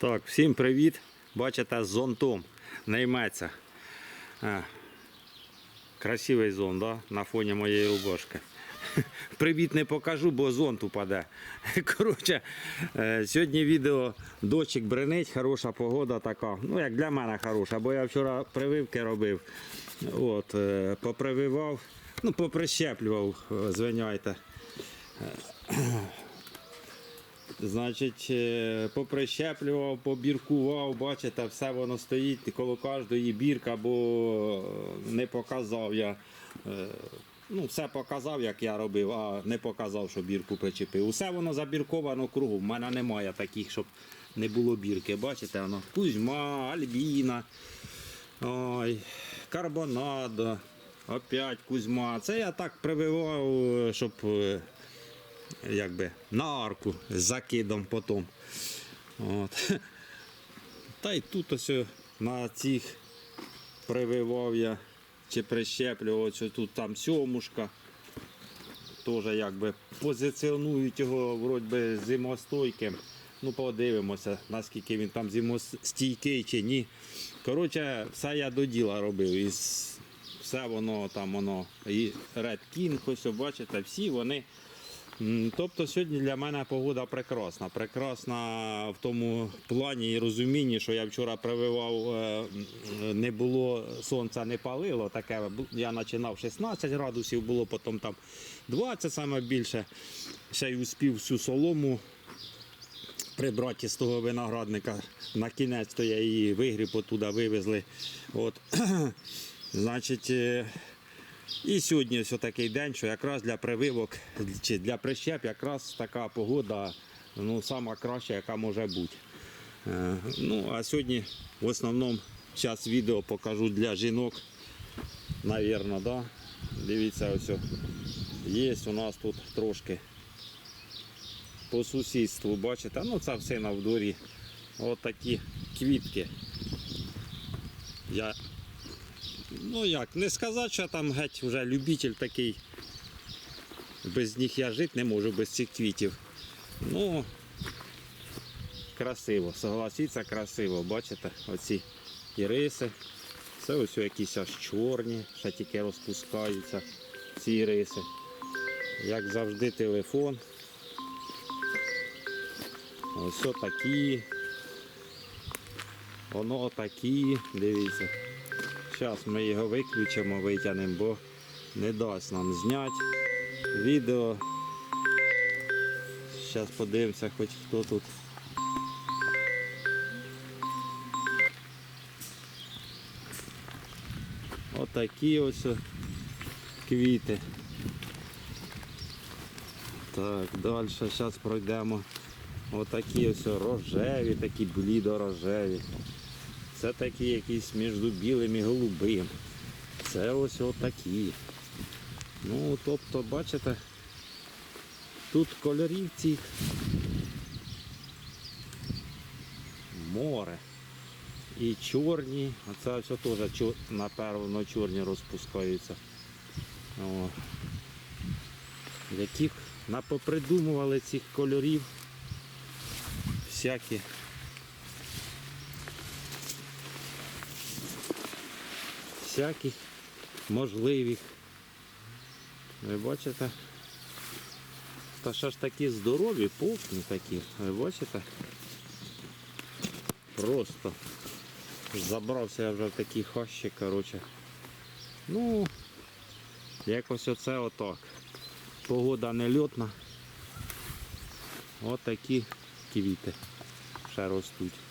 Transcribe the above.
Так, всім привіт. Бачите, з зонтом найметься. Красивий зон, да? на фоні моєї рубашки. Привіт не покажу, бо зонт упаде. Коротше, е, сьогодні відео дощик бренить, хороша погода така. Ну, як для мене хороша, бо я вчора прививки робив. От, е, попрививав, ну, поприщеплював, е, звиняйте. Значить, е, поприщеплював, побіркував, бачите, все воно стоїть коло кожної бірка, бо е, не показав я. е, Ну, все показав, як я робив, а не показав, що бірку причепив. Усе воно забірковано кругом. У мене немає таких, щоб не було бірки. Бачите, воно Кузьма, Альбіна, ой, Карбонадо, опять Кузьма. Це я так прививав, щоб якби на арку з закидом потім. От. Та й тут ось на цих прививав я чи прищеплював, що тут там сьомушка. Теж якби позиціонують його вроді би зимостойким. Ну, подивимося, наскільки він там зимостійкий чи ні. Коротше, все я до діла робив. І все воно там воно. І Red King, ось бачите, всі вони. Тобто сьогодні для мене погода прекрасна. Прекрасна в тому плані і розумінні, що я вчора прививав, е, не було сонця, не палило. Таке я починав 16 градусів, було потім там 20 саме більше. Ще й успів всю солому прибрати з того виноградника. На кінець то я її вигріб оттуда вивезли. От. Значить, е, і сьогодні ось такий день, що якраз для прививок чи для прищеп якраз така погода ну, сама краща, яка може бути. Е, Ну, а сьогодні в основному час відео покажу для жінок. Навірно, да? Дивіться, ось є у нас тут трошки по сусідству, бачите, ну це все на дворі. От такі квітки. Я Ну як, не сказати, що там геть вже любитель такий. Без них я жити не можу, без цих квітів. Ну, красиво, согласіться, красиво. Бачите, оці іриси. Це ось якісь аж чорні, ще тільки розпускаються ці іриси. Як завжди, телефон. Ось такі. Воно такі, дивіться. Зараз ми його виключимо, витягнемо, бо не дасть нам зняти відео. Зараз подивимося, хоч хто тут. Отакі ось квіти. Так, далі зараз пройдемо. Отакі ось рожеві, такі блідо-рожеві. Це такі якісь між білим і голубим. Це ось отакі. Ну, тобто, бачите, тут кольорів цих море. І чорні, а це все теж напевно чорні розпускаються. О. Яких напопридумували цих кольорів всякі. Всяких можливих. Ви бачите? Та що ж такі здорові, повні такі, ви бачите? Просто забрався я вже в такі хащі, коротше. Ну, якось оце отак. Погода не льотна. Отакі квіти ще ростуть.